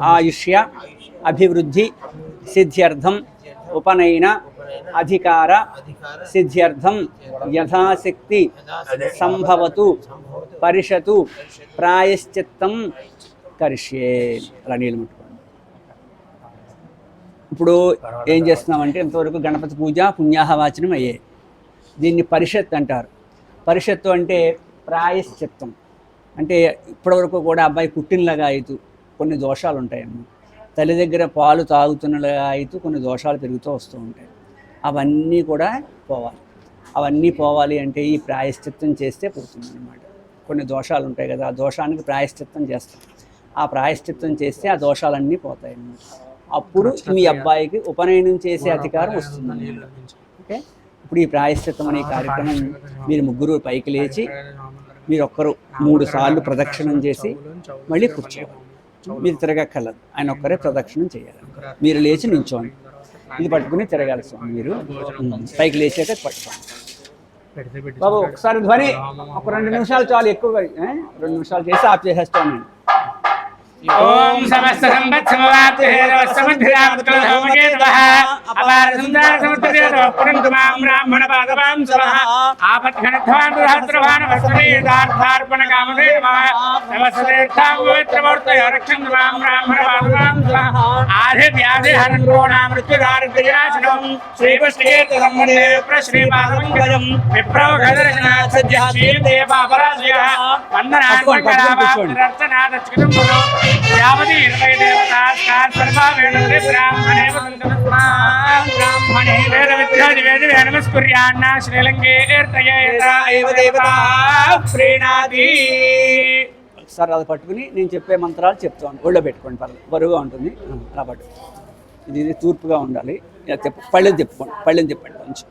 ఆయుష్య అభివృద్ధి సిద్ధ్యర్థం ఉపనయన అధికార సిద్ధ్యర్థం యథాశక్తి సంభవతు పరిషతు ప్రాయశ్చిత్తం కరిష్యే. అలా నీళ్ళు ముట్టుకోండి. ఇప్పుడు ఏం చేస్తున్నామంటే ఇంతవరకు గణపతి పూజ పుణ్యాహవాచనం అయ్యే. దీన్ని పరిషత్ అంటారు. పరిషత్తు అంటే ప్రాయశ్చిత్తం. అంటే ఇప్పటివరకు కూడా అబ్బాయి పుట్టినలాగా అవుతూ కొన్ని దోషాలు ఉంటాయన్నమాట తల్లి దగ్గర పాలు తాగుతున్నలాగా అవుతూ కొన్ని దోషాలు పెరుగుతూ వస్తూ ఉంటాయి. అవన్నీ కూడా పోవాలి. అవన్నీ పోవాలి అంటే ఈ ప్రాయశ్చిత్తం చేస్తే పోతుంది అనమాట కొన్ని దోషాలు ఉంటాయి కదా ఆ దోషానికి ప్రాయశ్చిత్తం చేస్తాం. ఆ ప్రాయశ్చిత్తం చేస్తే ఆ దోషాలన్నీ పోతాయి అన్నమాట అప్పుడు మీ అబ్బాయికి ఉపనయనం చేసే అధికారం వస్తుంది. ఓకే? ఇప్పుడు ఈ ప్రాయశ్చిత్తం అనే కార్యక్రమం మీరు ముగ్గురు పైకి లేచి మీరు ఒక్కరు మూడు సార్లు ప్రదక్షిణం చేసి మళ్ళీ కూర్చోవాలి. మీరు తిరగక్కర్లేదు. ఆయన ఒక్కరే ప్రదక్షిణం చేయాలి. మీరు లేచి నించోండి. ఇది పట్టుకుని తిరగాలి స్వామి మీరు. పైకి లేచాక పట్టుకోండి. బాబు ఒకసారి ధ్వని. ఒక రెండు నిమిషాలు చాలు ఎక్కువ రెండు నిమిషాలు చేసి ఆఫ్ చేసేస్తాను నేను. ఓం సమస్త సంపత్సమవాప్తి హేరవస్సమధ్యామత్కలహోమగే నమః అపార సుందర సముద్రదేవ పురంతు మాం బ్రాహ్మణ పాదవాం సవః ఆపత్ఘనధ్వాన్ బృహద్రవాన్ వస్తమేదార్థార్పణ కామదే నమః నమస్తేర్థాం పవిత్రమూర్తయ రక్షంతు మాం బ్రాహ్మణ పాదవాం సవః ప్రశ్రీపాదమంగళం విప్రవ శ్రీదేవ యావతి ఇరవై దేవతాస్కార్ సర్వావేణురే బ్రాహ్మణే బ్రాహ్మణే వేద విద్యాది వేద నమస్కుర్యాన్న శ్రీలంకే ఏవ దేవతా ప్రీణాది. సార్ అది పట్టుకుని నేను చెప్పే మంత్రాలు చెప్తాను. ఒళ్ళో పెట్టుకోండి పర్లేదు బరువుగా ఉంటుంది. అలా పట్టు ఇది ఇది తూర్పుగా ఉండాలి. తిప్ప పళ్ళెని తిప్పుకోండి పళ్ళెని తిప్పండి కొంచెం.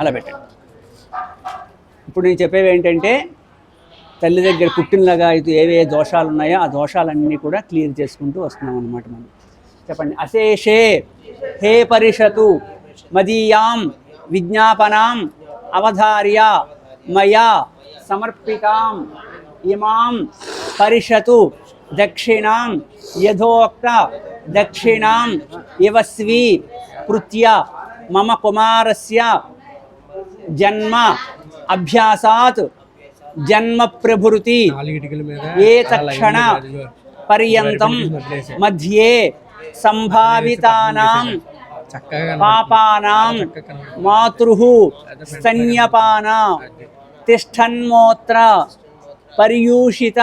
అలా పెట్టండి. ఇప్పుడు నేను చెప్పేవి ఏంటంటే తల్లి దగ్గర పుట్టినలాగా అయితే ఏవే దోషాలు ఉన్నాయో ఆ దోషాలన్నీ కూడా క్లియర్ చేసుకుంటూ వస్తున్నాం అనమాట మనం. చెప్పండి. అశేషే హే పరిషతు మదీయాం విజ్ఞాపనాం అవధార్య మయా సమర్పితాం ఇమాం పరిషతు దక్షిణాం యథోక్త దక్షిణాం యవస్వీ కృత్య మమ కుమారస్య జన్మ అభ్యాసాత్ జన్మ ప్రభృతి ఏ తక్షణ పర్యంతం మధ్యే సంభావితానాం పాపానాం మాతృ స్తన్యపాన తిష్టన్మోత్ర పర్యూషిత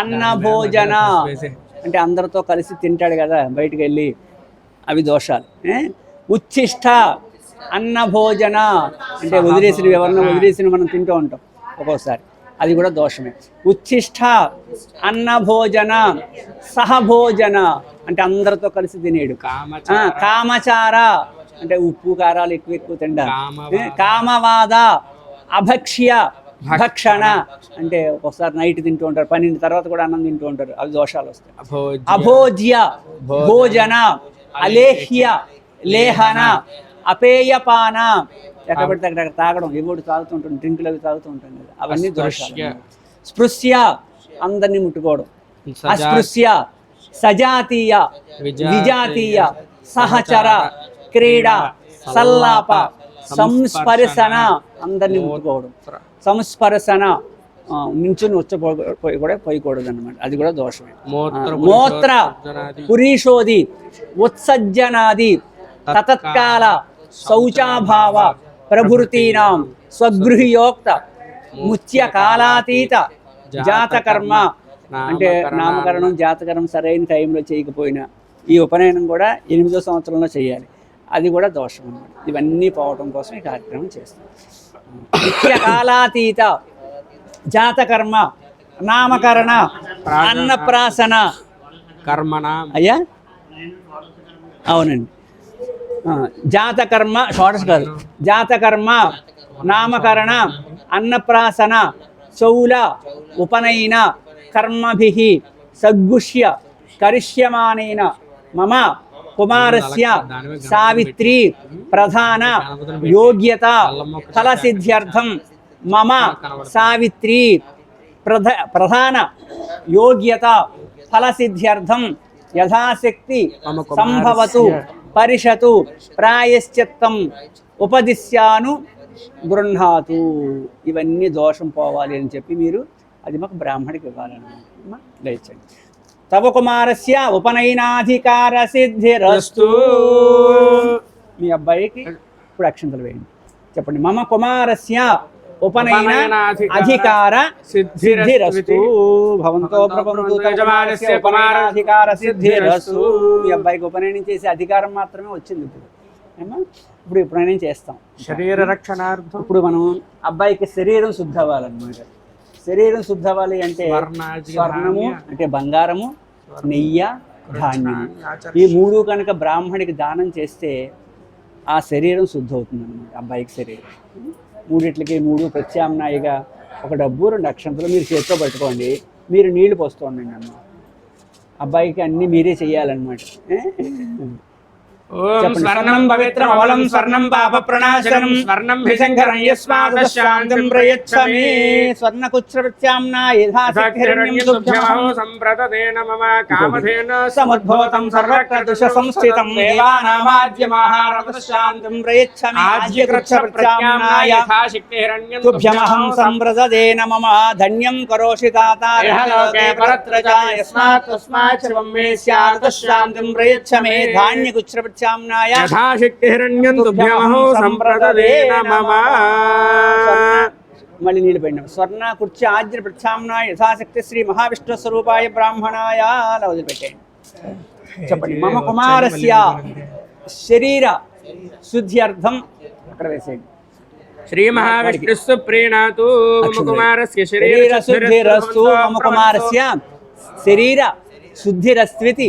అన్నభోజన. అంటే అందరితో కలిసి తింటాడు కదా బయటికి వెళ్ళి అవి దోషాలు? ఉచ్ఛిష్ట అన్నభోజన. అంటే వదిలేసిన ఎవరినో వదిలేసిన మనం తింటూ ఉంటాం. ఒక్కోసారి. అది కూడా దోషమే. ఉచ్ఛిష్ట అన్నభోజన సహభోజన అంటే అందరితో కలిసి తినేడు. కామచార. అంటే ఉప్పు కారాలు ఎక్కువ ఎక్కువ తిండా. ఏ, కామవాద అభక్ష్య భక్షణ. అంటే ఒకసారి నైట్ తింటూ ఉంటారు పన్నెండు తర్వాత కూడా అన్నం తింటూ ఉంటారు. అవి దోషాలు వస్తాయి. అభోజ్య. భోజన. అలేహ్య లేహన. అపేయపాన. ఎక్కడ పడితే అక్కడ తాగడం ఎవడు తాగుతుంటాం డ్రింకులు అవి తాగుతూ ఉంటాం కదా అవన్నీ దోషాలు స్పృశ్య అందరినీ ముట్టుకోవడం. అస్పృశ్య సజాతీయ విజాతీయ సహచర క్రీడ సల్లాప సంస్పర్శన అందరినీ ముట్టుకోవడం. సంస్పర్శన నించుని వచ్చి కూడా పోయకూడదు అనమాట అది కూడా దోషమే. మూత్ర పురీషోది ఉత్సజ్జనాది తతత్కాల శౌచాభావ. ప్రభృతీనాం స్వగృహయోక్త ముత్య కాలాతీత జాతకర్మ అంటే నామకరణం జాతకరణం సరైన టైంలో చేయకపోయినా ఈ ఉపనయనం కూడా ఎనిమిదో సంవత్సరంలో చేయాలి. అది కూడా దోషం అన్నమాట. ఇవన్నీ పోవటం కోసం ఈ కార్యక్రమం చేస్తాం. నిత్య కాలాతీత జాతకర్మ నామకరణ అన్నప్రాసన. కర్మణ. అయ్యా? అవునండి. ఆ, జాతకర్మ షార్ట్స్ కాదు జాతకర్మ నామకరణ అన్నప్రాసన చౌల ఉపనయన కర్మభి సద్గుష్య కరిష్యమానేన మమ కుమారస్య సావిత్రి ప్రధాన యోగ్యత ఫలసిద్ధ్యర్థం మమ సావిత్రి ప్రధ ప్రధాన యోగ్యత ఫలసిద్ధ్యర్థం పరిషతు ప్రాయశ్చిత్తం ఉపదిశ్యాను గృహాతు ఇవన్నీ దోషం పోవాలి అని చెప్పి మీరు అది మాకు బ్రాహ్మడికి ఇవ్వాలన్నమాట. లేచండి తవ కుమారస్య ఉపనయనాధికార సిద్ధిరస్తు మీ అబ్బాయికి ఇప్పుడు అక్షంతలు వేయండి. చెప్పండి. మమ కుమారస్య ఉపనయన అధికార సిద్ధిరస్తు భవంతో సిద్ధిరస్తు. అబ్బాయికి ఉపనయనం చేసే అధికారం మాత్రమే వచ్చింది ఇప్పుడు. ఇప్పుడు ఉపనయనం చేస్తాం. శరీర రక్షణార్థం. ఇప్పుడు మనం అబ్బాయికి శరీరం శుద్ధి అవ్వాలన్నమాట శరీరం శుద్ధి అవ్వాలి అంటే స్వర్ణము ధాన్య. అంటే బంగారము నెయ్య ధాన్యము. ఈ మూడు కనుక బ్రాహ్మడికి దానం చేస్తే ఆ శరీరం శుద్ధి అవుతుంది అనమాట అబ్బాయికి శరీరం. మూడిట్లకి మూడు ప్రత్యామ్నాయిగా ఒక డబ్బు రెండు అక్షంతలు మీరు చేతితో పట్టుకోండి. మీరు నీళ్ళు పోస్తూ ఉండండి అమ్మ. అబ్బాయికి అన్నీ మీరే చెయ్యాలన్నమాట. స్వర్ణం పవిత్రం అవలం స్వర్ణం పాప ప్రణాశనం స్వర్ణం హిశంకరం యస్మాత్ శాంతిం ప్రయచ్చమి. స్వర్ణకుత్సృత్యామ్నాయథాశక్తిరణ్యం సంప్రతేన మమ కామధేన సముద్భూతం సర్వక్రదుష సంస్థితం దేవానామాద్యమాహారమశాంతం ప్రయచ్చమి. ఆజ్యకృచ్చ ప్రత్యామ్నాయ యథాశక్తిహిరణ్యం తుభ్యమహం సంవ్రజదేన మమ. ధన్యం కరోషి ఇహలోకే పరత్ర యస్మాత్ తస్మాత్ సర్వం మే స్యాత్ శాంతిం ప్రయచ్చమే. ధాన్యకుచ్ర ప్రత్యామ్నాయ యథాశక్తిహిరణ్యం తుభ్యమహో సంప్రతేన మమ మళ్ళీ నీళ్ళు పెట్టినాం స్వర్ణ కుర్చీ ఆజ్య ప్రత్యామ్నాయ యథాశక్తి శ్రీ మహావిష్ణు స్వరూపాయ బ్రాహ్మణాయ. అలా వదిలిపెట్టేయండి. చెప్పండి. మమ కుమారస్య శరీర శుద్ధ్యర్థం అక్కడ వేసేయండి. శ్రీ మహావిష్ణుస్సు ప్రీణాతు మమ కుమారస్య శరీర శుద్ధిరస్తు మమ కుమారస్య శరీర శుద్ధిరస్త్వితి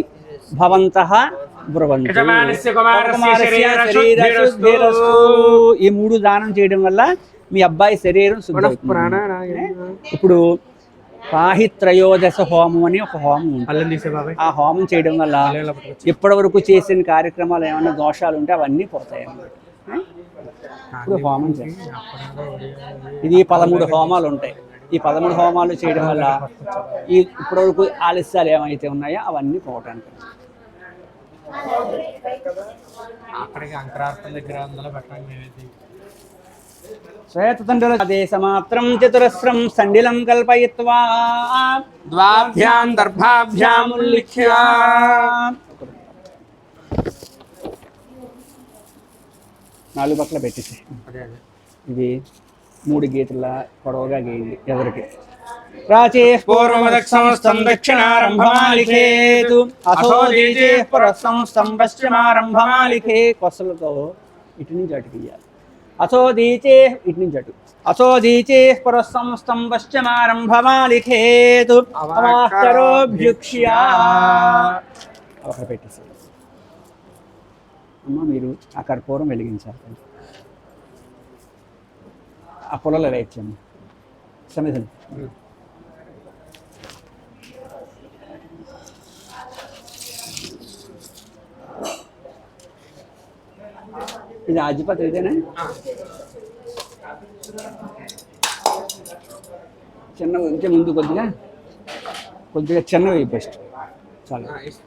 భవంతః బ్రువంతు. ఈ మూడు దానం చేయడం వల్ల మీ అబ్బాయి శరీరం ఇప్పుడు పాహిత్రయోదశ హోమం అని ఒక హోమం ఉంటుంది. ఆ హోమం చేయడం వల్ల ఇప్పటి వరకు చేసిన కార్యక్రమాలు ఏమైనా దోషాలు ఉంటే అవన్నీ పోతాయి అన్నమాట. ఇప్పుడు హోమం ఇది పదమూడు హోమాలు ఉంటాయి. ఈ పదమూడు హోమాలు చేయడం వల్ల ఈ ఇప్పటివరకు ఆలస్యాలు ఏమైతే ఉన్నాయో అవన్నీ పోవటానికి. అక్కడికి అంకరార్థం దగ్గర అందులో పెట్టండి మేమైతే శ్వేతతండ్రుల దేశమాత్రం చతురస్రం సండిలం కల్పయిత్వా. ద్వాభ్యాం దర్భాభ్యాం ఉల్లిఖ్య నాలుగు పక్కల పెట్టేసి ఇది మూడు గీతల పొడవుగా గీయండి ఎవరికి प्राचेः పూర్వమదక్షంస్తం దక్షిణారంభమాలిఖేతు అథో దీజే పురస్సంస్థం పశ్చిమారంభమాలిఖే కొసలతో ఇటు నుంచి అటు గీయాలి అథో దీచే ఇటు నుంచి అటు। అథో దీచే పురస్సంస్థం పశ్చిమారంభమాలిఖేతు అవాహరోభ్యుక్ష్యా అక్కడ పెట్టేసి। అమ్మ మీరు ఆ కర్పూరం వెలిగించాలి ఆ పొలలో వేయచ్చమ్మ సమిధం ఇది ఆజిపత్రి ఇదేనా? చిన్న కొంచెం ముందు కొద్దిగా కొద్దిగా చిన్నవి బెస్ట్ చాలా. చాలా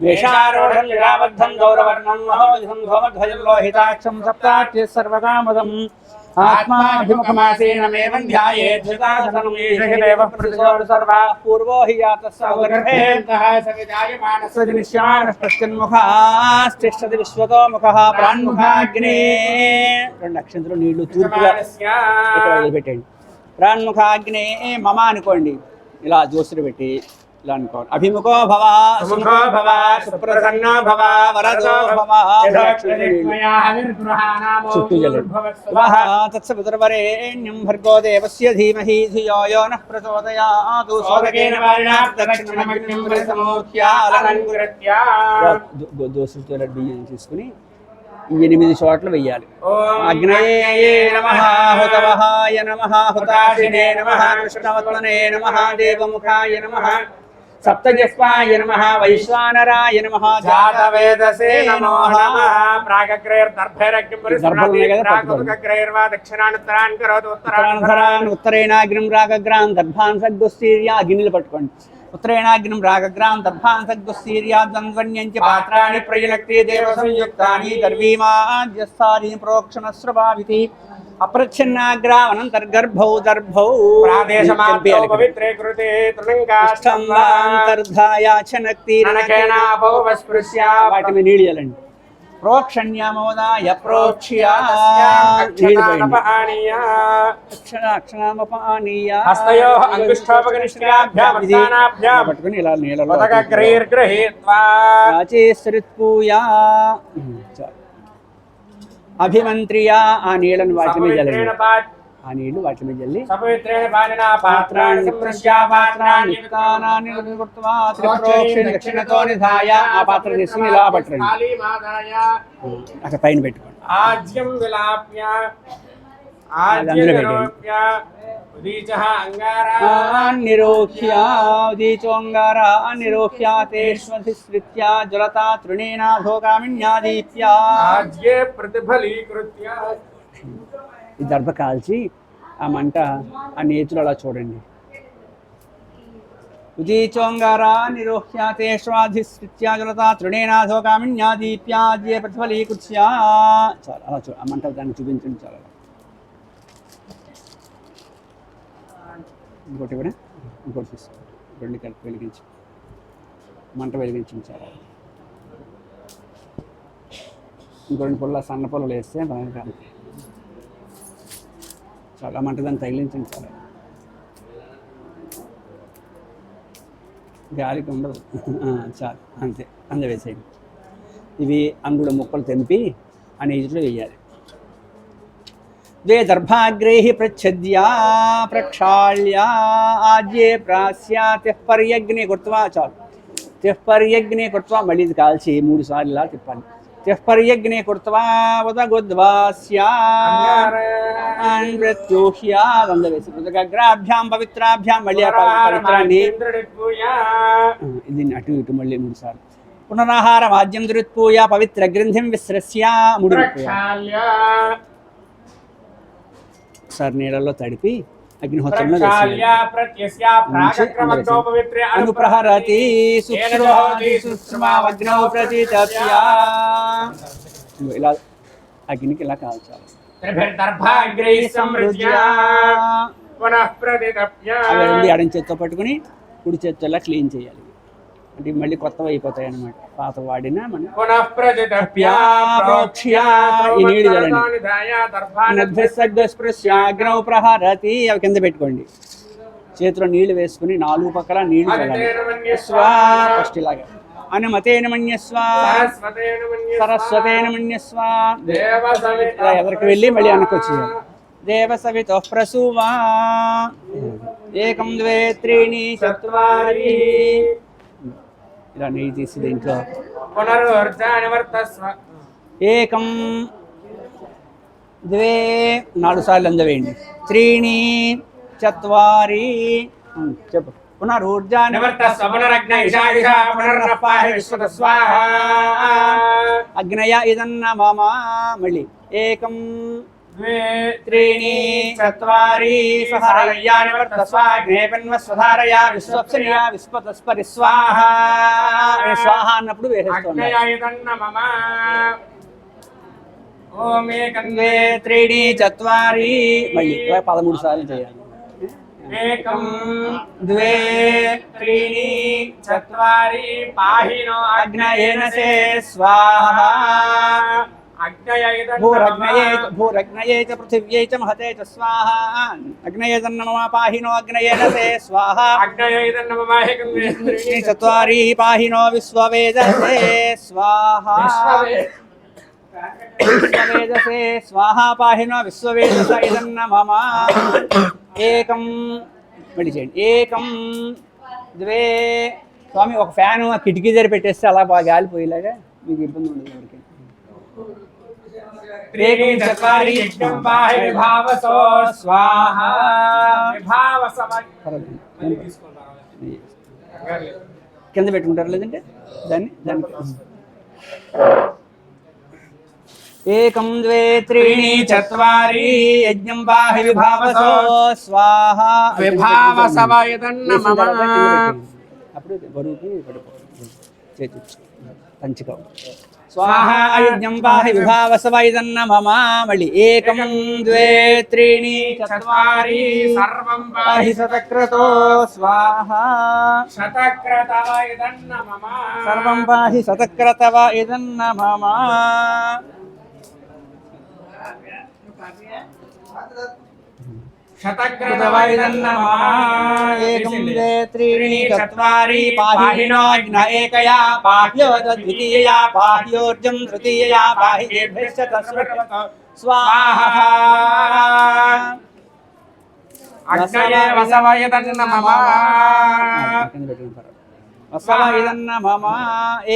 వేషారోఢం లీలాబద్ధం గౌరవర్ణం మహోజం ధోమధ్వజం లోహితాక్షం సప్తాక్షి సర్వకామదం సర్వా పూర్వో హి విశ్వతో ముఖ ప్రాణ్ముఖాగ్నే రెండు అక్షంతలు నీళ్ళు తూర్పుగా ఇక్కడ వదిలిపెట్టండి ప్రాణ్ముఖాగ్నే మమ అనుకోండి। ఇలా జోసులు పెట్టి అభిముఖో భవ సుముఖో భవ సుప్రసన్నో భవ వరదో భవ తత్సపుత్రవరేణ్యం భర్గో దేవస్య ధీమహి ధియో యో నః ప్రచోదయాతు సోదకేన వారిణా ప్రదక్షిణమగ్నిం ప్రసమోఖ్యాలనంకురత్యా దోసులతో బియ్యం తీసుకుని ఎనిమిది చోట్ల వెయ్యాలి అగ్నయే నమ హుతవహాయ నమ హుతాశినే నమ కృష్ణవత్మనే నమ దేవముఖాయ నమ సప్తజస్వాయ నమ వైశ్వానరాయ నమ జాతవేదసే నమో నమః. ప్రాగగ్రేర్వా దక్షిణానుత్తరాన్ కరోతు ఉత్తరాన్ ఉత్తరాంధరాన్ ఉత్తరేణాగ్నిం రాగగ్రాన్ దర్భాన్ సగ్గుస్తీర్యా గిన్నెలు పట్టుకోండి ఉత్తరేణాగ్నిం రాగగ్రాన్ దర్భాన్ సగ్గుస్తీర్యా ద్వంద్వన్యంచ పాత్రాణి ప్రయునక్తి దేవ సంయుక్తాని ప్రోక్షణ స్రవావితి అప్రచ్ఛన్నాగ్రావనంతర్గర్భౌ దర్భౌ. పవిత్రే కృతే వాటి మీద నీళ్ళు చల్లండి ప్రోక్షణ్యమోదాయ ప్రోక్ష్య. పట్టుకుని ఇలా నీళ్ళలో అభిమంత్రియా ఆ నీళ్ళని వాటి మీద పాత్- ఆ నీళ్ళు వాటి మీద జల్లి. దక్షిణతో నిధాయ ఆ పాత్ర తీసుకుని ఇలా పట్టండి అక్కడ పైన పెట్టుకోండి. అందులో ఉదీచోంగార నిరోఖ్య తేష్వధిస్ృత్య జ్వలతా తృణీనాథోకామిన్యాదీప్య ఆజ్యే ప్రతిఫలీకృత్య ఈ దర్భ కాల్చి ఆ మంట ఆ నేతులు అలా చూడండి. ఉదీచోంగార నిరోహ్య తేష్వాధిస్ృత్య జ్వలతా తృణీనాథోకామిన్యాదీప్యాద్యే ప్రతిఫలీకృత్య. చాలు అలా చూ ఆ మంట దాన్ని చూపించండి చాలా. ఇంకోటి కూడా ఇంకోటి తీసుకోండి రెండు కలిపి వెలిగించి. మంట వెలిగించాలి ఇంకో రెండు పుల్ల సన్న పుల్లలు వేస్తే బాగా చాలా మంట దాన్ని తగిలించండి చాలా గాలికి ఉండదు చాలు. అంతే. అందవేసేయండి ఇవి అంగుడు ముక్కలు తెంపి ఆ నీటిలో వేయాలి. ద్వే దర్భాగ్రేహి ప్రచ్ఛద్యా ప్రక్షాళ్య ఆజ్యే ప్రాస్యాతి పర్యగ్ని కొడుతువా చాలు తిప్పర్యగ్ని కొడుతువా మళ్ళీ ఇది కాల్చి మూడు సార్లు ఇలా తిప్పాలి తిప్పర్యగ్ని కొడుతువా ఉదగొద్వాస్యాన్ ప్రత్యూహ్యా వంద వేసి ఉదగ్రాభ్యాం పవిత్రాభ్యాం మళ్ళీ పవిత్రాన్ని దీన్ని అటు ఇటు మళ్ళీ మూడు సార్లు. పునరాహార వాద్యం దురుత్పూయ పవిత్ర గ్రంథిం విశ్రస్య ముడి ఒకసారి నీళ్ళలో తడిపి అగ్నిహోత్రంలో. అనుప్రహరతి ఇలా అగ్నికి ఇలా కాల్చాలి. అవి రెండు ఎడం చేత్తో పట్టుకుని కుడి చేత్తో ఇలా క్లీన్ చేయాలి. అంటే మళ్ళీ కొత్తవి అయిపోతాయి అన్నమాట పాత వాడినా మన. స్పృశ్యాగ్నౌ ప్రహరతి అవి కింద పెట్టుకోండి. చేతిలో నీళ్ళు వేసుకుని నాలుగు పక్కల నీళ్ళు ఫస్ట్ ఇలాగా. అనుమతేన మన్యస్వ. సరస్వతేన మన్యస్వ. ఇలా ఎదరికి వెళ్ళి మళ్ళీ వచ్చేయాలి దేవ సవితో ప్రసూవా. ఏకం ద్వే త్రీణి చత్వారి. ఇలా నెయ్యి తీసి దీంట్లో ఏకం. ద్వే నాలుగు సార్లు అందవేయండి త్రీణి చత్వారి. చెప్పు. స్వాహ అగ్నయ ఇదన్న మమ మళ్ళీ. ఏకం. చత్వారి సహరయ్యాని వర్తస్వాగ్నేపన్వ స్వధారయా విశ్వప్సరియా విశ్వతస్పరి స్వాహ అని స్వాహ అన్నప్పుడు మమ। ఓం త్రీణి చత్వారి। మళ్ళీ పదమూడు సార్లు చేయాలి. ఏకం ద్వే త్రీణి చత్వారి పాహినో అగ్నయేన సే స్వాహ। అగ్నయ భూరగ్నయే చ- భూరగ్నయే చ పృథివ్యై చ మహతే చ స్వాహా అగ్నయే తన్న మమ పాహినో అగ్నయేన తే స్వాహా త్రీణి చత్వారి పాహినో విశ్వవేదసే స్వాహా విశ్వవేదసే స్వాహా పాహినో విశ్వవేదస ఇదన్న మమ ఏకం మళ్ళీ చేయండి ఏకం ద్వే స్వామి ఒక ఫ్యాను ఆ కిటికీ దగ్గర పెట్టేస్తే అలా బాగా గాలిపోయేలాగా మీకు ఇబ్బంది ఉండదు ఎవరికి त्रीणि चत्वारि यज्ञं पाहि विभावसो स्वाहा विभावसमन् పర్వాలేదు. కింద పెట్టుకుంటారు లేదంటే దాన్ని దాన్ని ఏకం ద్వే త్రీణి చత్వారి యజ్ఞం పాహి విభావసో స్వాహ విభావసవ ఇదన్న వేసిన మమ. తర్వాత కింద పెట్టండి. అప్పుడు బరువుకి పడిపోతుంది చేతి పంచిక స్వాహ యజ్ఞం పాహి విభావసవ ఇదన్న మమ మళ్ళీ ఏకం ద్వే త్రీణి చత్వారి సర్వం పాహి పాహి సతక్రతో స్వాహ. శతక్రతవ ఇదన్న మమ సర్వం పాహి సతక్రతవ ఇదన్న మమ శతక్రతవ ఇదన్న మమ ఏకం ద్వే త్రీణి చత్వారి పాహినోగ్న ఏకయా పాహ్యో ద్వితీయయా పాహ్యోర్జం తృతీయయా పాహ్యేభ్యశ్చ తస్మృత స్వాహ అగ్నయే వసవ ఇదన్న మమ వసవ ఇదన్న మమ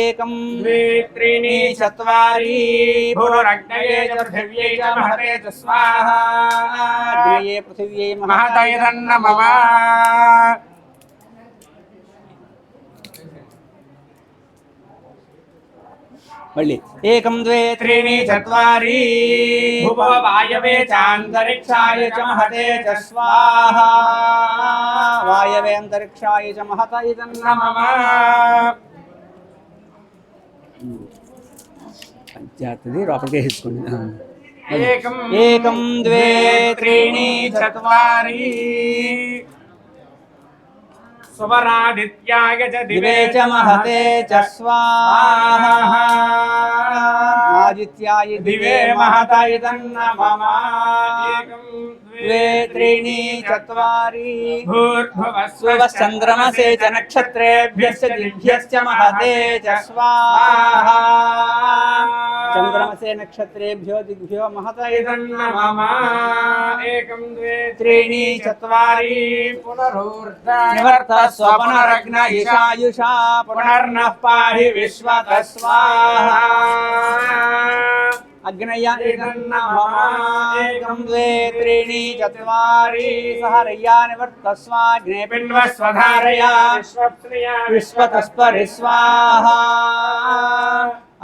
ఏకం ద్వే త్రీణి చత్వారి భూరగ్నయే చ పృథివ్యై చ మహతే చ స్వాహా అగ్నయే పృథివ్యై మహత ఇదన్న మమ మళ్ళీ. ఏకం ద్వే త్రీణి చత్వారి. వాయవే చాంతరిక్షాయ చ మహతే చ స్వాహా వాయవే అంతరిక్షాయ చ మహత ఇదన్న మమ పంచాయతీ లోపలికి వేసుకోండి ఏకం ఏకం ద్వే త్రీణి చత్వారి. సువరాదిత్యాయ చ దివే చ మహతే చ స్వాహ ఆదిత్యాయ దివే మహత ఇదన్న మమ ఏకం ద్వే త్రీణి చత్వారి భూర్భువస్వ చంద్రమసే చ నక్షత్రేభ్యశ్చ దిభ్యశ్చ మహతే చ స్వాహ చంద్రమసే నక్షత్రేభ్యో దిగ్భ్యో మహత ఇదన్న మమ ఏకం ద్వే త్రీణి చత్వారి నివర్త స్వపునరగ్న ఇషాయుషా పునర్నః పాహి విశ్వత స్వాహ అగ్నయ ఇదన్న మమ ఏకం ద్వే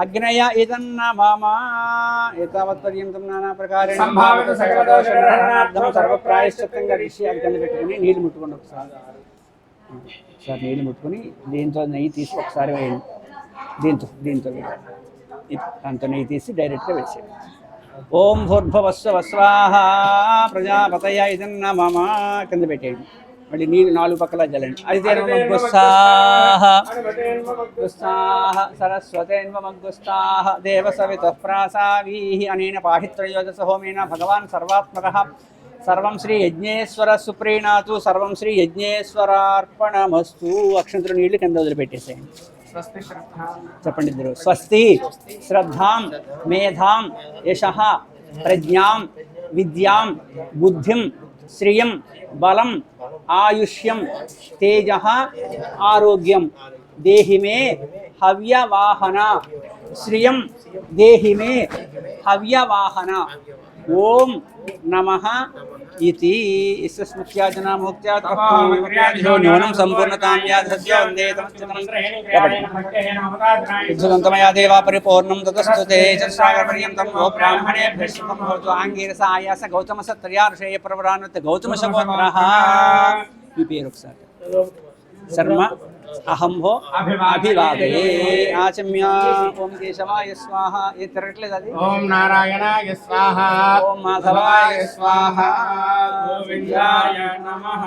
అగ్నయ ఇదన్న మమ ఏతావత్పర్యంతం నానా ప్రకారం సంభావిత సకల దోష నివారణార్థం సర్వప్రాయశ్చిత్తం గడిచి అది పెట్టుకుని నీళ్ళు ముట్టుకోండి ఒకసారి. ఒకసారి నీళ్ళు ముట్టుకుని దీంతో నెయ్యి తీసి ఒకసారి వేయండి. దీంతో దీంతో వేయండి. దాంతో నెయ్యి తీసి డైరెక్ట్గా వేసేయండి. ఓం భూర్భవస్వ వస్వాహ ప్రజాపతయ ఇదన్న మామా కింద పెట్టేయండి. మళ్ళీ నీళ్ళు నాలుగు పక్కల జలండి. అది గుస్సాహ గుస్తాః సరస్వతేన్వమగ్గుస్తాః దేవసవితః ప్రాసావీః అనేన పాఠిత్రయోజస హోమేన భగవాన్ సర్వాత్మకः. సర్వం శ్రీ యజ్ఞేశ్వర సుప్రీణాతు సర్వం శ్రీ యజ్ఞేశ్వరార్పణమస్తు. అక్షంతులు నీళ్ళు కింద వదిలిపెట్టేసేయండి. చెప్పండి ఇద్దరు. స్వస్తి శ్రద్ధాం మేధాం యశ ప్రజ్ఞాం విద్యాం బుద్ధిం శ్రియం బలం ఆయుష్యం తేజ ఆరోగ్యం దేహి మే హవ్యవాహన శ్రియం దేహి మే హవ్యవాహన ఓం నమ ఇది స్మృత్యాజనామోక్త్యాదిభ్యో న్యూనం సంపూర్ణతాం యాధస్య వందే విద్యుదంతమయా దేవా పరిపూర్ణం తతస్తుతే చర్చాగర్పర్యంతం ఓ బ్రాహ్మణేభ్య శుభం భవతు ఆంగీరస ఆయాస గౌతమ సత్రయార్షయ ప్రవరానుత గౌతమ శగోత్రః పేరు ఒకసారి శర్మ అహం హో అభివాదయే ఆచమ్య. ఓం కేశవాయ స్వాహ. ఏ తిరగట్లేదు అది? ఓం నారాయణాయ స్వాహ. ఓం మాధవాయ స్వాహ. గోవిందాయ నమః.